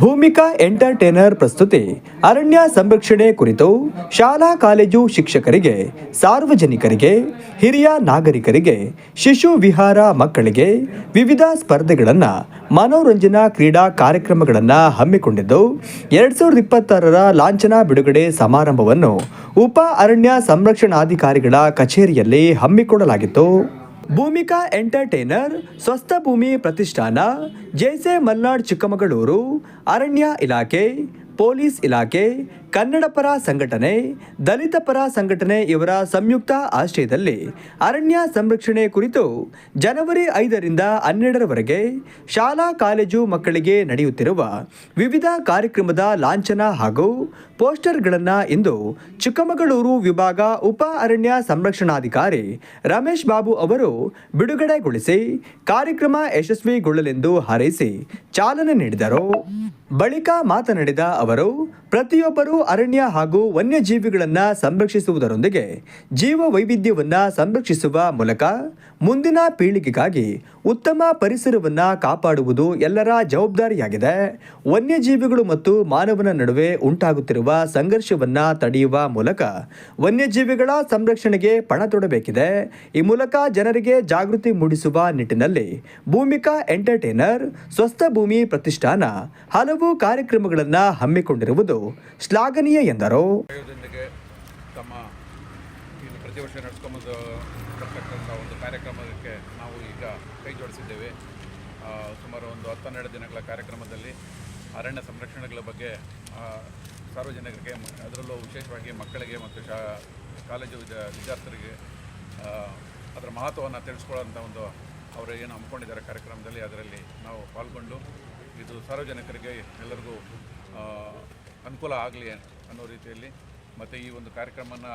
Bhoomika entertainer ಪ್ರಸ್ತುತಿ. ಅರಣ್ಯ ಸಂರಕ್ಷಣೆ ಕುರಿತು ಶಾಲಾ ಕಾಲೇಜು ಶಿಕ್ಷಕರಿಗೆ, ಸಾರ್ವಜನಿಕರಿಗೆ, ಹಿರಿಯ ನಾಗರಿಕರಿಗೆ, ಶಿಶು ವಿಹಾರ ಮಕ್ಕಳಿಗೆ ವಿವಿಧ ಸ್ಪರ್ಧೆಗಳನ್ನು, ಮನೋರಂಜನಾ ಕ್ರೀಡಾ ಕಾರ್ಯಕ್ರಮಗಳನ್ನು ಹಮ್ಮಿಕೊಂಡಿದ್ದು, ಎರಡ್ ಸಾವಿರದ ಇಪ್ಪತ್ತಾರರ ಲಾಂಛನ ಬಿಡುಗಡೆ ಸಮಾರಂಭವನ್ನು ಉಪ ಅರಣ್ಯ ಸಂರಕ್ಷಣಾಧಿಕಾರಿಗಳ ಕಚೇರಿಯಲ್ಲಿ ಹಮ್ಮಿಕೊಳ್ಳಲಾಗಿತ್ತು ಭೂಮಿಕಾ ಎಂಟರ್ಟೈನರ್ ಸ್ವಸ್ಥ ಭೂಮಿ ಪ್ರತಿಷ್ಠಾನ ಜೈಸೆ ಮಲ್ನಾಡ್ ಚಿಕ್ಕಮಗಳೂರು ಅರಣ್ಯ ಇಲಾಖೆ ಪೊಲೀಸ್ ಇಲಾಖೆ ಕನ್ನಡ ಪರ ಸಂಘಟನೆ, ದಲಿತ ಪರ ಸಂಘಟನೆ ಇವರ ಸಂಯುಕ್ತ ಆಶ್ರಯದಲ್ಲಿ ಅರಣ್ಯ ಸಂರಕ್ಷಣೆ ಕುರಿತು ಜನವರಿ ಐದರಿಂದ ಹನ್ನೆರಡರವರೆಗೆ ಶಾಲಾ ಕಾಲೇಜು ಮಕ್ಕಳಿಗೆ ನಡೆಯುತ್ತಿರುವ ವಿವಿಧ ಕಾರ್ಯಕ್ರಮದ ಲಾಂಛನ ಹಾಗೂ ಪೋಸ್ಟರ್ಗಳನ್ನು ಇಂದು ಚಿಕ್ಕಮಗಳೂರು ವಿಭಾಗ ಉಪ ಅರಣ್ಯ ಸಂರಕ್ಷಣಾಧಿಕಾರಿ ರಮೇಶ್ ಬಾಬು ಅವರು ಬಿಡುಗಡೆಗೊಳಿಸಿ ಕಾರ್ಯಕ್ರಮ ಯಶಸ್ವಿಗೊಳ್ಳಲೆಂದು ಹಾರೈಸಿ ಚಾಲನೆ ನೀಡಿದರು. ಬಳಿಕ ಮಾತನಾಡಿದ ಅವರು, ಪ್ರತಿಯೊಬ್ಬರೂ ಅರಣ್ಯ ಹಾಗೂ ವನ್ಯಜೀವಿಗಳನ್ನು ಸಂರಕ್ಷಿಸುವುದರೊಂದಿಗೆ ಜೀವ ವೈವಿಧ್ಯವನ್ನು ಸಂರಕ್ಷಿಸುವ ಮೂಲಕ ಮುಂದಿನ ಪೀಳಿಗೆಗಾಗಿ ಉತ್ತಮ ಪರಿಸರವನ್ನು ಕಾಪಾಡುವುದು ಎಲ್ಲರ ಜವಾಬ್ದಾರಿಯಾಗಿದೆ. ವನ್ಯಜೀವಿಗಳು ಮತ್ತು ಮಾನವನ ನಡುವೆ ಉಂಟಾಗುತ್ತಿರುವ ಸಂಘರ್ಷವನ್ನು ತಡೆಯುವ ಮೂಲಕ ವನ್ಯಜೀವಿಗಳ ಸಂರಕ್ಷಣೆಗೆ ಪಣ ತೊಡಬೇಕಿದೆ. ಈ ಮೂಲಕ ಜನರಿಗೆ ಜಾಗೃತಿ ಮೂಡಿಸುವ ನಿಟ್ಟಿನಲ್ಲಿ ಭೂಮಿಕಾ ಎಂಟರ್ಟೈನರ್, ಸ್ವಸ್ಥ ಭೂಮಿ ಪ್ರತಿಷ್ಠಾನ, ಹಲವು ಕಾರ್ಯಕ್ರಮಗಳನ್ನು ಹಮ್ಮಿಕೊಂಡಿರುವುದು ಶ್ಲಾಘನೀಯ ಎಂದರು. ತಮ್ಮ ಪ್ರತಿ ವರ್ಷ ನಡೆಸ್ಕೊಂಬಂದು ಒಂದು ಕಾರ್ಯಕ್ರಮಕ್ಕೆ ನಾವು ಈಗ ಕೈ ಜೋಡಿಸಿದ್ದೇವೆ. ಸುಮಾರು ಒಂದು ಹತ್ತೆರಡು ದಿನಗಳ ಕಾರ್ಯಕ್ರಮದಲ್ಲಿ ಅರಣ್ಯ ಸಂರಕ್ಷಣೆಗಳ ಬಗ್ಗೆ ಸಾರ್ವಜನಿಕರಿಗೆ, ಅದರಲ್ಲೂ ವಿಶೇಷವಾಗಿ ಮಕ್ಕಳಿಗೆ ಮತ್ತು ಶಾ, ಕಾಲೇಜು ವಿದ್ಯ, ವಿದ್ಯಾರ್ಥಿಗಳಿಗೆ ಅದರ ಮಹತ್ವವನ್ನು ತಿಳಿಸ್ಕೊಳ್ಳೋಂಥ ಒಂದು ಅವರು ಏನು ಹಮ್ಮಿಕೊಂಡಿದ್ದಾರೆ ಕಾರ್ಯಕ್ರಮದಲ್ಲಿ. ಅದರಲ್ಲಿ ನಾವು ಪಾಲ್ಗೊಂಡು ಇದು ಸಾರ್ವಜನಿಕರಿಗೆ ಎಲ್ಲರಿಗೂ ಅನುಕೂಲ ಆಗಲಿ ಅನ್ನೋ ರೀತಿಯಲ್ಲಿ ಮತ್ತು ಈ ಒಂದು ಕಾರ್ಯಕ್ರಮನ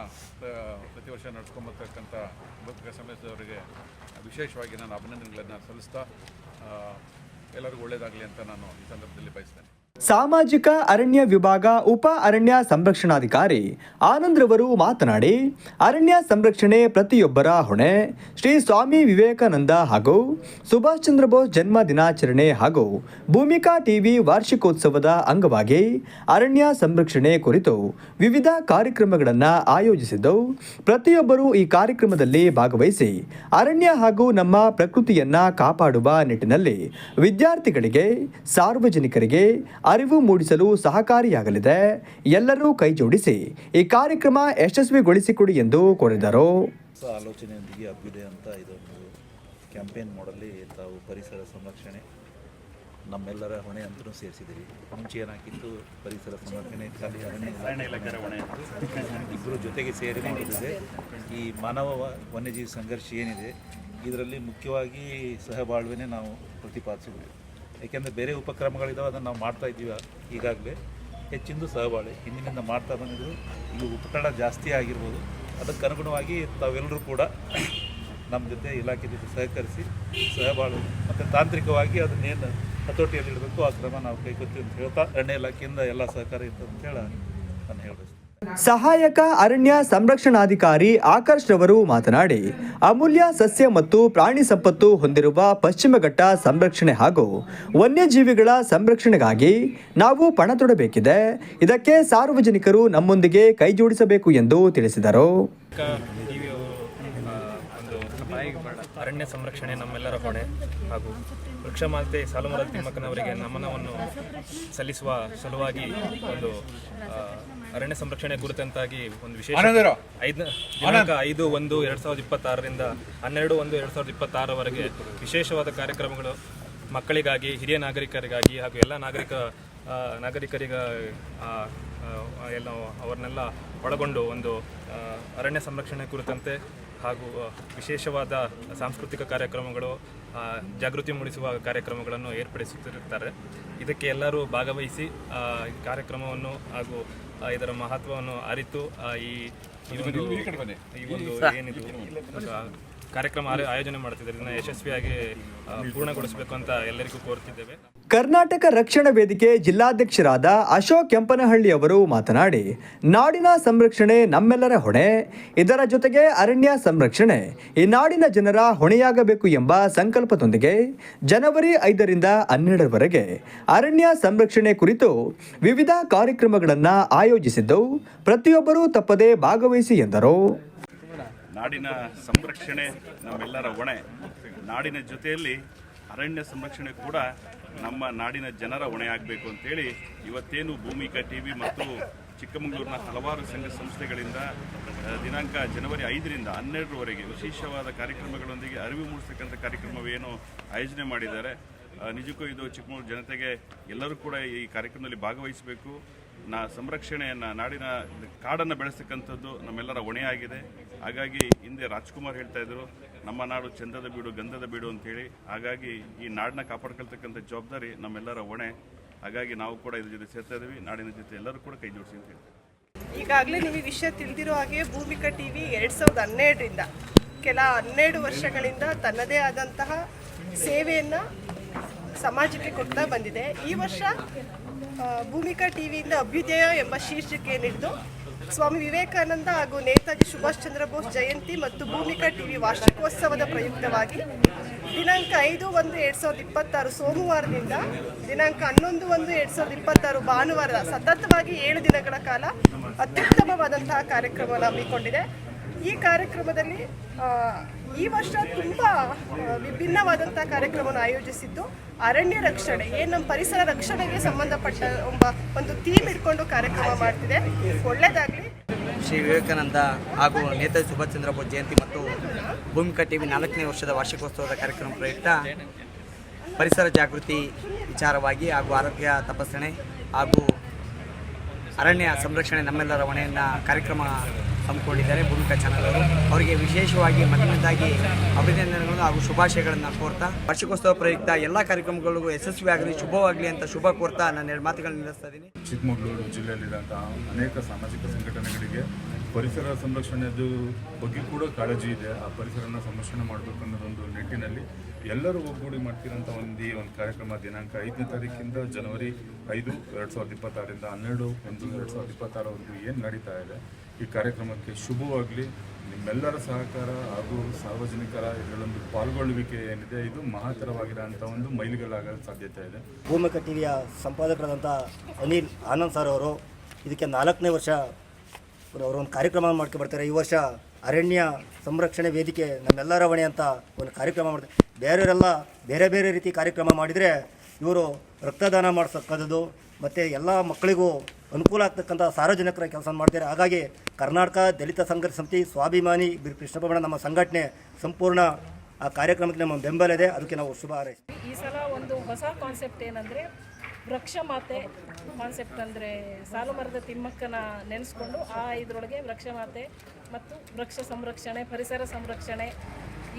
ಪ್ರತಿ ವರ್ಷ ನಡೆಸ್ಕೊಂಬರ್ತಕ್ಕಂಥ ಭೌತಿಕ ಸಮಯದವರಿಗೆ ವಿಶೇಷವಾಗಿ ನಾನು ಅಭಿನಂದನೆಗಳನ್ನು ಸಲ್ಲಿಸ್ತಾ ಎಲ್ಲರಿಗೂ ಒಳ್ಳೆಯದಾಗಲಿ ಅಂತ ನಾನು ಈ ಸಂದರ್ಭದಲ್ಲಿ ಬಯಸ್ತೇನೆ. ಸಾಮಾಜಿಕ ಅರಣ್ಯ ವಿಭಾಗ ಉಪ ಅರಣ್ಯ ಸಂರಕ್ಷಣಾಧಿಕಾರಿ ಆನಂದ್ರವರು ಮಾತನಾಡಿ, ಅರಣ್ಯ ಸಂರಕ್ಷಣೆ ಪ್ರತಿಯೊಬ್ಬರ ಹೊಣೆ. ಶ್ರೀ ಸ್ವಾಮಿ ವಿವೇಕಾನಂದ ಹಾಗೂ ಸುಭಾಷ್ ಚಂದ್ರ ಬೋಸ್ ಜನ್ಮ ದಿನಾಚರಣೆ ಹಾಗೂ ಭೂಮಿಕಾ ಟಿವಿ ವಾರ್ಷಿಕೋತ್ಸವದ ಅಂಗವಾಗಿ ಅರಣ್ಯ ಸಂರಕ್ಷಣೆ ಕುರಿತು ವಿವಿಧ ಕಾರ್ಯಕ್ರಮಗಳನ್ನು ಆಯೋಜಿಸಿದ್ದು, ಪ್ರತಿಯೊಬ್ಬರೂ ಈ ಕಾರ್ಯಕ್ರಮದಲ್ಲಿ ಭಾಗವಹಿಸಿ ಅರಣ್ಯ ಹಾಗೂ ನಮ್ಮ ಪ್ರಕೃತಿಯನ್ನ ಕಾಪಾಡುವ ನಿಟ್ಟಿನಲ್ಲಿ ವಿದ್ಯಾರ್ಥಿಗಳಿಗೆ, ಸಾರ್ವಜನಿಕರಿಗೆ ಅರಿವು ಮೂಡಿಸಲು ಸಹಕಾರಿಯಾಗಲಿದೆ. ಎಲ್ಲರೂ ಕೈಜೋಡಿಸಿ ಈ ಕಾರ್ಯಕ್ರಮ ಯಶಸ್ವಿಗೊಳಿಸಿಕೊಡಿ ಎಂದು ಕೋರಿದರು. ಆಲೋಚನೆಯೊಂದಿಗೆ ಹಬ್ಬಿದೆ ಅಂತ ಇದೊಂದು ಕ್ಯಾಂಪೇನ್ ಮಾಡಲಿ ತಾವು ಪರಿಸರ ಸಂರಕ್ಷಣೆ ನಮ್ಮೆಲ್ಲರ ಹೊಣೆ ಅಂತಲೂ ಸೇರಿಸಿದ್ದೀವಿ ಮುಂಚೆ ಏನಾಗಿತ್ತು? ಪರಿಸರ ಸಂರಕ್ಷಣೆ ಖಾಲಿ ಅರಣ್ಯ ಇಲಾಖೆ ಹೊಣೆ ಇಬ್ಬರು ಜೊತೆಗೆ ಸೇರಿ ಮಾಡೋದಿದೆ. ಈ ಮಾನವ ವನ್ಯಜೀವಿ ಸಂಘರ್ಷ ಏನಿದೆ ಇದರಲ್ಲಿ ಮುಖ್ಯವಾಗಿ ಸಹಬಾಳ್ವೆನೇ ನಾವು ಪ್ರತಿಪಾದಿಸಿದ್ವಿ ಯಾಕೆಂದರೆ ಬೇರೆ ಉಪಕ್ರಮಗಳಿದಾವೆ, ಅದನ್ನು ನಾವು ಮಾಡ್ತಾ ಇದ್ದೀವಿ ಈಗಾಗಲೇ. ಹೆಚ್ಚಿಂದು ಸಹಬಾಳೆ ಹಿಂದಿನಿಂದ ಮಾಡ್ತಾ ಬಂದಿದ್ದು, ಈಗ ಉಪಕರಣ ಜಾಸ್ತಿ ಆಗಿರ್ಬೋದು. ಅದಕ್ಕೆ ಅನುಗುಣವಾಗಿ ತಾವೆಲ್ಲರೂ ಕೂಡ ನಮ್ಮ ಜೊತೆ ಇಲಾಖೆ ಜೊತೆ ಸಹಕರಿಸಿ ಸಹಬಾಳು ಮತ್ತು ತಾಂತ್ರಿಕವಾಗಿ ಅದನ್ನೇನು ಹತೋಟಿಯಲ್ಲಿ ಇಡಬೇಕು, ಆ ಕ್ರಮ ನಾವು ಕೈಗೊತ್ತೀವಿ ಅಂತ ಹೇಳ್ತಾ, ಅರಣ್ಯ ಇಲಾಖೆಯಿಂದ ಎಲ್ಲ ಸಹಕಾರ ಇತ್ತು ಅಂತ ಹೇಳಿ ನಾನು ಹೇಳಬೇಕು ಸಹಾಯಕ ಅರಣ್ಯ ಸಂರಕ್ಷಣಾಧಿಕಾರಿ ಆಕರ್ಷ್ ರವರು ಮಾತನಾಡಿ, ಅಮೂಲ್ಯ ಸಸ್ಯ ಮತ್ತು ಪ್ರಾಣಿ ಸಂಪತ್ತು ಹೊಂದಿರುವ ಪಶ್ಚಿಮಘಟ್ಟ ಸಂರಕ್ಷಣೆ ಹಾಗೂ ವನ್ಯಜೀವಿಗಳ ಸಂರಕ್ಷಣೆಗಾಗಿ ನಾವು ಪಣ ತೊಡಬೇಕಿದೆ. ಇದಕ್ಕೆ ಸಾರ್ವಜನಿಕರು ನಮ್ಮೊಂದಿಗೆ ಕೈಜೋಡಿಸಬೇಕು ಎಂದು ತಿಳಿಸಿದರು. ಅರಣ್ಯ ಸಂರಕ್ಷಣೆ ನಮ್ಮೆಲ್ಲರ ಹೊಣೆ ಹಾಗೂ ಸಾಲುಮರ ತಿಮ್ಮಕ್ಕನವರಿಗೆ ನಮನವನ್ನು ಸಲ್ಲಿಸುವ ಸಲುವಾಗಿ ಒಂದು ಅರಣ್ಯ ಸಂರಕ್ಷಣೆ ಕುರಿತಂತಾಗಿ ಒಂದು ವಿಶೇಷ ಐದು ದಿನಾಂಕ ಐದು ಒಂದು ಎರಡು ಸಾವಿರದ ಇಪ್ಪತ್ತಾರರಿಂದ ಹನ್ನೆರಡು ಒಂದು ಎರಡು ಸಾವಿರದ ಇಪ್ಪತ್ತಾರವರೆಗೆ ವಿಶೇಷವಾದ ಕಾರ್ಯಕ್ರಮಗಳು ಮಕ್ಕಳಿಗಾಗಿ ಹಿರಿಯ ನಾಗರಿಕರಿಗಾಗಿ ಹಾಗೂ ಎಲ್ಲ ನಾಗರಿಕ ನಾಗರಿಕರಿಗ ಎಲ್ಲ ಅವರನ್ನೆಲ್ಲ ಒಳಗೊಂಡು ಒಂದು ಅರಣ್ಯ ಸಂರಕ್ಷಣೆ ಕುರಿತಂತೆ ಹಾಗೂ ವಿಶೇಷವಾದ ಸಾಂಸ್ಕೃತಿಕ ಕಾರ್ಯಕ್ರಮಗಳು ಜಾಗೃತಿ ಮೂಡಿಸುವ ಕಾರ್ಯಕ್ರಮಗಳನ್ನು ಏರ್ಪಡಿಸುತ್ತಿರುತ್ತಾರೆ. ಇದಕ್ಕೆ ಎಲ್ಲರೂ ಭಾಗವಹಿಸಿ ಕಾರ್ಯಕ್ರಮವನ್ನು ಹಾಗೂ ಇದರ ಮಹತ್ವವನ್ನು ಅರಿತು ಆ, ಈ ಈ ಒಂದು ಏನಿದು ಕಾರ್ಯಕ್ರಮ ಆಯೋಜನೆ ಮಾಡ್ತಿದ್ದಾರೆ ಇದನ್ನ ಯಶಸ್ವಿಯಾಗಿ ಪೂರ್ಣಗೊಳಿಸಬೇಕು ಅಂತ ಎಲ್ಲರಿಗೂ ಕೋರ್ತಿದ್ದೇವೆ ಕರ್ನಾಟಕ ರಕ್ಷಣಾ ವೇದಿಕೆ ಜಿಲ್ಲಾಧ್ಯಕ್ಷರಾದ ಅಶೋಕ್ ಕೆಂಪನಹಳ್ಳಿ ಅವರು ಮಾತನಾಡಿ, ನಾಡಿನ ಸಂರಕ್ಷಣೆ ನಮ್ಮೆಲ್ಲರ ಹೊಣೆ. ಇದರ ಜೊತೆಗೆ ಅರಣ್ಯ ಸಂರಕ್ಷಣೆ. ಈ ನಾಡಿನ ಜನರ ಹೊಣೆಯಾಗಬೇಕು ಎಂಬ ಸಂಕಲ್ಪದೊಂದಿಗೆ ಜನವರಿ ಐದರಿಂದ ಹನ್ನೆರಡರವರೆಗೆ ಅರಣ್ಯ ಸಂರಕ್ಷಣೆ ಕುರಿತು ವಿವಿಧ ಕಾರ್ಯಕ್ರಮಗಳನ್ನು ಆಯೋಜಿಸಿದ್ದು ಪ್ರತಿಯೊಬ್ಬರೂ ತಪ್ಪದೇ ಭಾಗವಹಿಸಿ ಎಂದರು. ನಾಡಿನ ಸಂರಕ್ಷಣೆ, ನಮ್ಮೆಲ್ಲರ ಹೊಣೆ. ನಾಡಿನ ಜೊತೆಯಲ್ಲಿ ಅರಣ್ಯ ಸಂರಕ್ಷಣೆ ಕೂಡ ನಮ್ಮ ನಾಡಿನ ಜನರ ಹೊಣೆ ಆಗಬೇಕು ಅಂತೇಳಿ ಇವತ್ತೇನು ಭೂಮಿಕಾ ಟಿ ವಿ ಮತ್ತು ಚಿಕ್ಕಮಗಳೂರಿನ ಹಲವಾರು ಸಂಘ ಸಂಸ್ಥೆಗಳಿಂದ ದಿನಾಂಕ ಜನವರಿ ಐದರಿಂದ ಹನ್ನೆರಡರವರೆಗೆ ವಿಶೇಷವಾದ ಕಾರ್ಯಕ್ರಮಗಳೊಂದಿಗೆ ಅರಿವು ಮೂಡಿಸ್ತಕ್ಕಂಥ ಕಾರ್ಯಕ್ರಮವೇನು ಆಯೋಜನೆ ಮಾಡಿದ್ದಾರೆ. ನಿಜಕ್ಕೂ ಇದು ಚಿಕ್ಕಮಗಳೂರು ಜನತೆಗೆ ಎಲ್ಲರೂ ಕೂಡ ಈ ಕಾರ್ಯಕ್ರಮದಲ್ಲಿ ಭಾಗವಹಿಸಬೇಕು. ನಾ ಸಂರಕ್ಷಣೆಯನ್ನು, ನಾಡಿನ ಕಾಡನ್ನು ಬೆಳೆಸ್ತಕ್ಕಂಥದ್ದು ನಮ್ಮೆಲ್ಲರ ಹೊಣೆಯಾಗಿದೆ. ಹಾಗಾಗಿ ಹಿಂದೆ ರಾಜ್ಕುಮಾರ್ ಹೇಳ್ತಾ ಇದ್ರು, ನಮ್ಮ ನಾಡು ಚಂದದ ಬೀಡು, ಗಂಧದ ಬೀಡು ಅಂತೇಳಿ. ಹಾಗಾಗಿ ಈ ನಾಡನ್ನ ಕಾಪಾಡ್ಕೊಳ್ತಕ್ಕಂಥ ಜವಾಬ್ದಾರಿ ನಮ್ಮೆಲ್ಲರ ಹೊಣೆ. ಹಾಗಾಗಿ ನಾವು ಕೂಡ ಇದ್ರ ಜೊತೆ ಸೇರ್ತಾ ಇದ್ದೀವಿ ನಾಡಿನ ಜೊತೆ ಎಲ್ಲರೂ ಕೂಡ ಕೈ ಜೋಡಿಸಿ ಅಂತ ಹೇಳ್ತೀವಿ ಈಗಾಗಲೇ ನೀವು ವಿಷಯ ತಿಳಿದಿರೋ ಹಾಗೆ ಭೂಮಿಕಾ ಟಿ ವಿ ಎರಡು ಸಾವಿರದ ಹನ್ನೆರಡರಿಂದ, ಕೆಲ ಹನ್ನೆರಡು ವರ್ಷಗಳಿಂದ ತನ್ನದೇ ಆದಂತಹ ಸೇವೆಯನ್ನು ಸಮಾಜಕ್ಕೆ ಕೊಡ್ತಾ ಬಂದಿದೆ. ಈ ವರ್ಷ ಭೂಮಿಕಾ ಟಿವಿಯಿಂದ ಅಭ್ಯುದಯ ಎಂಬ ಶೀರ್ಷಿಕೆ ಸ್ವಾಮಿ ವಿವೇಕಾನಂದ ಹಾಗೂ ನೇತಾಜಿ ಸುಭಾಷ್ ಚಂದ್ರ ಬೋಸ್ ಜಯಂತಿ ಮತ್ತು ಭೂಮಿಕಾ ಟಿವಿ ವಾರ್ಷಿಕೋತ್ಸವದ ಪ್ರಯುಕ್ತವಾಗಿ ದಿನಾಂಕ ಐದು ಒಂದು ಎರಡು ಸಾವಿರದ ಇಪ್ಪತ್ತಾರು ಸೋಮವಾರದಿಂದ ದಿನಾಂಕ ಹನ್ನೊಂದು ಒಂದು ಎರಡು ಸಾವಿರದ ಇಪ್ಪತ್ತಾರು ಭಾನುವಾರ ಸತತವಾಗಿ ಏಳು ದಿನಗಳ ಕಾಲ ಅತ್ಯುತ್ತಮವಾದಂತಹ ಕಾರ್ಯಕ್ರಮವನ್ನು ಹಮ್ಮಿಕೊಂಡಿದೆ ಈ ಕಾರ್ಯಕ್ರಮದಲ್ಲಿ ಈ ವರ್ಷ ತುಂಬ ವಿಭಿನ್ನವಾದಂತಹ ಕಾರ್ಯಕ್ರಮವನ್ನು ಆಯೋಜಿಸಿದ್ದು. ಅರಣ್ಯ ರಕ್ಷಣೆ, ಏನು ನಮ್ಮ ಪರಿಸರ ರಕ್ಷಣೆಗೆ ಸಂಬಂಧಪಟ್ಟ ಒಬ್ಬ ಒಂದು ಥೀಮ್ ಇಟ್ಕೊಂಡು ಕಾರ್ಯಕ್ರಮ ಮಾಡ್ತಿದೆ. ಒಳ್ಳೆಯದಾಗಲಿ ಶ್ರೀ ವಿವೇಕಾನಂದ ಹಾಗೂ ನೇತಾಜಿ ಸುಭಾಷ್ ಚಂದ್ರ ಬೋಸ್ ಜಯಂತಿ ಮತ್ತು ಭೂಮಿಕಾ ಟಿವಿ ನಾಲ್ಕನೇ ವರ್ಷದ ವಾರ್ಷಿಕೋತ್ಸವದ ಕಾರ್ಯಕ್ರಮ ಪ್ರಯುಕ್ತ ಪರಿಸರ ಜಾಗೃತಿ ವಿಚಾರವಾಗಿ ಹಾಗೂ ಆರೋಗ್ಯ ತಪಾಸಣೆ ಹಾಗೂ ಅರಣ್ಯ ಸಂರಕ್ಷಣೆ ನಮ್ಮೆಲ್ಲರ ಹೊಣೆಯನ್ನು ಕಾರ್ಯಕ್ರಮ ಹಮ್ಮಿಕೊಂಡಿದ್ದಾರೆ. ಭೂಮಿಕಾ ಚಾನಲ್ ಅವರು. ಅವರಿಗೆ ವಿಶೇಷವಾಗಿ ಮೊದಲನೇದಾಗಿ ಅಭಿನಂದನೆಗಳು ಹಾಗೂ ಶುಭಾಶಯಗಳನ್ನು ಕೋರ್ತಾ, ವಾರ್ಷಿಕೋತ್ಸವ ಪ್ರಯುಕ್ತ ಎಲ್ಲ ಕಾರ್ಯಕ್ರಮಗಳಿಗೂ ಯಶಸ್ವಿಯಾಗಲಿ ಶುಭವಾಗಲಿ ಅಂತ ಶುಭ ಕೋರ್ತಾ ನಾನು ಎರಡು ಮಾತುಗಳನ್ನು ನಿಲ್ಲಿಸ್ತಾ ಇದ್ದೀನಿ. ಚಿಕ್ಕಮಗಳೂರು ಜಿಲ್ಲೆಯಲ್ಲಿರುವಂತಹ ಅನೇಕ ಸಾಮಾಜಿಕ ಸಂಘಟನೆಗಳಿಗೆ ಪರಿಸರ ಸಂರಕ್ಷಣೆದು ಬಗ್ಗೆ ಕೂಡ ಕಾಳಜಿ ಇದೆ. ಆ ಪರಿಸರನ ಸಂರಕ್ಷಣೆ ಮಾಡಬೇಕು ಅನ್ನೋದೊಂದು ನಿಟ್ಟಿನಲ್ಲಿ ಎಲ್ಲರೂ ಒಗ್ಗೂಡಿ ಮಾಡ್ತಿರೋಂಥ ಒಂದು ಈ ಒಂದು ಕಾರ್ಯಕ್ರಮ ದಿನಾಂಕ ಐದನೇ ತಾರೀಕಿಂದ ಜನವರಿ ಐದು, ಎರಡು ಸಾವಿರದ ಇಪ್ಪತ್ತಾರರಿಂದ ಹನ್ನೆರಡು, ಒಂದು, ಎರಡು ಸಾವಿರದ ಇಪ್ಪತ್ತಾರವರೆಗೂ ಏನು ನಡೀತಾ ಇದೆ. ಈ ಕಾರ್ಯಕ್ರಮಕ್ಕೆ ಶುಭವಾಗಲಿ. ನಿಮ್ಮೆಲ್ಲರ ಸಹಕಾರ ಹಾಗೂ ಸಾರ್ವಜನಿಕರ ಇದರಲ್ಲೊಂದು ಪಾಲ್ಗೊಳ್ಳುವಿಕೆ ಏನಿದೆ, ಇದು ಮಹತ್ತರವಾಗಿರೋಂಥ ಒಂದು ಮೈಲಿಗಲ್ಲಾಗೋ ಸಾಧ್ಯತೆ ಇದೆ. ಭೂಮಿಕ ಟಿವಿಯ ಸಂಪಾದಕರಾದಂಥ ಅನಿಲ್ ಆನಂದ್ ಸರ್ ಅವರು ಇದಕ್ಕೆ ನಾಲ್ಕನೇ ವರ್ಷ ಅವರು ಒಂದು ಕಾರ್ಯಕ್ರಮ ಮಾಡ್ಕೊಂಡು ಈ ವರ್ಷ ಅರಣ್ಯ ಸಂರಕ್ಷಣೆ ವೇದಿಕೆ ನಮ್ಮೆಲ್ಲರ ಹೊಣೆ ಅಂತ ಒಂದು ಕಾರ್ಯಕ್ರಮ ಮಾಡ್ತಾರೆ. ಬೇರೆಯವರೆಲ್ಲ ಬೇರೆ ಬೇರೆ ರೀತಿ ಕಾರ್ಯಕ್ರಮ ಮಾಡಿದರೆ ಇವರು ರಕ್ತದಾನ ಮಾಡಿಸಕ್ಕದ್ದು ಮತ್ತು ಎಲ್ಲ ಮಕ್ಕಳಿಗೂ ಅನುಕೂಲ ಆಗ್ತಕ್ಕಂಥ ಸಾರ್ವಜನಿಕರ ಕೆಲಸ ಮಾಡ್ತಾರೆ ಹಾಗಾಗಿ ಕರ್ನಾಟಕ ದಲಿತ ಸಂಘರ್ಷ ಸಮಿತಿ ಸ್ವಾಭಿಮಾನಿ ಬಿರ್ ಕೃಷ್ಣಪ್ಪ ನಮ್ಮ ಸಂಘಟನೆ ಸಂಪೂರ್ಣ ಆ ಕಾರ್ಯಕ್ರಮಕ್ಕೆ ನಮ್ಮ ಬೆಂಬಲ ಇದೆ. ಅದಕ್ಕೆ ನಾವು ಶುಭ ಹಾರೈಸ್ತೀವಿ. ಈ ಸಲ ಒಂದು ಹೊಸ ಕಾನ್ಸೆಪ್ಟ್ ಏನಂದರೆ ವೃಕ್ಷ ಮಾತೆ ಕಾನ್ಸೆಪ್ಟ್ ಅಂದರೆ ಸಾಲು ಮರದ ತಿಮ್ಮಕ್ಕನ ನೆನೆಸ್ಕೊಂಡು ಆ ಇದರೊಳಗೆ ವೃಕ್ಷ ಮಾತೆ ಮತ್ತು ವೃಕ್ಷ ಸಂರಕ್ಷಣೆ, ಪರಿಸರ ಸಂರಕ್ಷಣೆ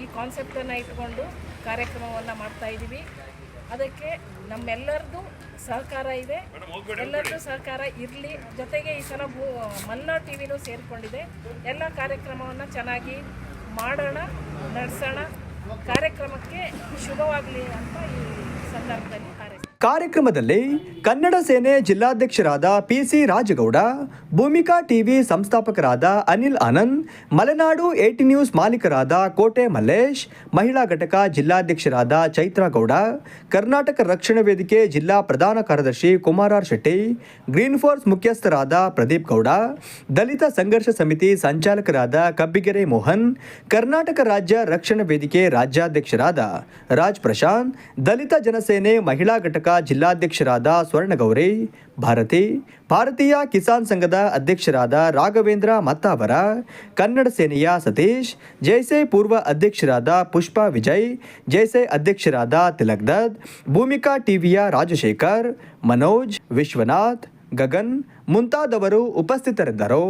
ಈ ಕಾನ್ಸೆಪ್ಟನ್ನು ಇಟ್ಕೊಂಡು ಕಾರ್ಯಕ್ರಮವನ್ನು ಮಾಡ್ತಾ ಇದ್ದೀವಿ ಅದಕ್ಕೆ ನಮ್ಮೆಲ್ಲರದು ಸಹಕಾರ ಇದೆ. ಎಲ್ಲರದ್ದು ಸಹಕಾರ ಇರಲಿ. ಜೊತೆಗೆ ಈ ಸಲ ಭೂ ಮಲ್ನಾಡ್ ಟಿ ವಿನೂ ಸೇರಿಕೊಂಡಿದೆ. ಎಲ್ಲ ಕಾರ್ಯಕ್ರಮವನ್ನು ಚೆನ್ನಾಗಿ ಮಾಡೋಣ ನಡೆಸೋಣ. ಕಾರ್ಯಕ್ರಮಕ್ಕೆ ಶುಭವಾಗಲಿ ಅಂತ ಈ ಸಂದರ್ಭದಲ್ಲಿ ಕಾರ್ಯಕ್ರಮದಲ್ಲಿ Kannada Sene ಜಿಲ್ಲಾಧ್ಯಕ್ಷರಾದ P C Rajagowda, Bhoomika TV ಸಂಸ್ಥಾಪಕರಾದ ಅನಿಲ್ ಆನಂದ್, ಮಲೆನಾಡು ಏಟಿ ನ್ಯೂಸ್ ಮಾಲೀಕರಾದ ಕೋಟೆ ಮಲ್ಲೇಶ್, ಮಹಿಳಾ ಘಟಕ ಜಿಲ್ಲಾಧ್ಯಕ್ಷರಾದ ಚೈತ್ರಾ ಗೌಡ ಕರ್ನಾಟಕ ರಕ್ಷಣಾ ವೇದಿಕೆ ಜಿಲ್ಲಾ ಪ್ರಧಾನ ಕಾರ್ಯದರ್ಶಿ ಕುಮಾರಾರ್ ಶೆಟ್ಟಿ, ಗ್ರೀನ್ ಫೋರ್ಸ್ ಮುಖ್ಯಸ್ಥರಾದ ಪ್ರದೀಪ್ ಗೌಡ, ದಲಿತ ಸಂಘರ್ಷ ಸಮಿತಿ ಸಂಚಾಲಕರಾದ ಕಬ್ಬಿಗೆರೆ ಮೋಹನ್, ಕರ್ನಾಟಕ ರಾಜ್ಯ ರಕ್ಷಣಾ ವೇದಿಕೆ ರಾಜ್ಯಾಧ್ಯಕ್ಷರಾದ ರಾಜ್ ಪ್ರಶಾಂತ್, ದಲಿತ ಜನಸೇನೆ ಮಹಿಳಾ ಘಟಕ ಜಿಲ್ಲಾಧ್ಯಕ್ಷರಾದ ಸ್ವರ್ಣಗೌರಿ, ಭಾರತಿ, ಭಾರತೀಯ ಕಿಸಾನ್ ಸಂಘದ ಅಧ್ಯಕ್ಷರಾದ ರಾಘವೇಂದ್ರ ಮತ್ತಾವರ, ಕನ್ನಡ ಸೇನೆಯ ಸತೀಶ್, ಜೈಸೆ ಪೂರ್ವ ಅಧ್ಯಕ್ಷರಾದ ಪುಷ್ಪಾ ವಿಜಯ್, ಜೈಸೆ ಅಧ್ಯಕ್ಷರಾದ ತಿಲಕ್ ದತ್, ಭೂಮಿಕಾ ಟಿವಿಯ ರಾಜಶೇಖರ್, ಮನೋಜ್, ವಿಶ್ವನಾಥ್, ಗಗನ್ ಮುಂತಾದವರು ಉಪಸ್ಥಿತರಿದ್ದರು.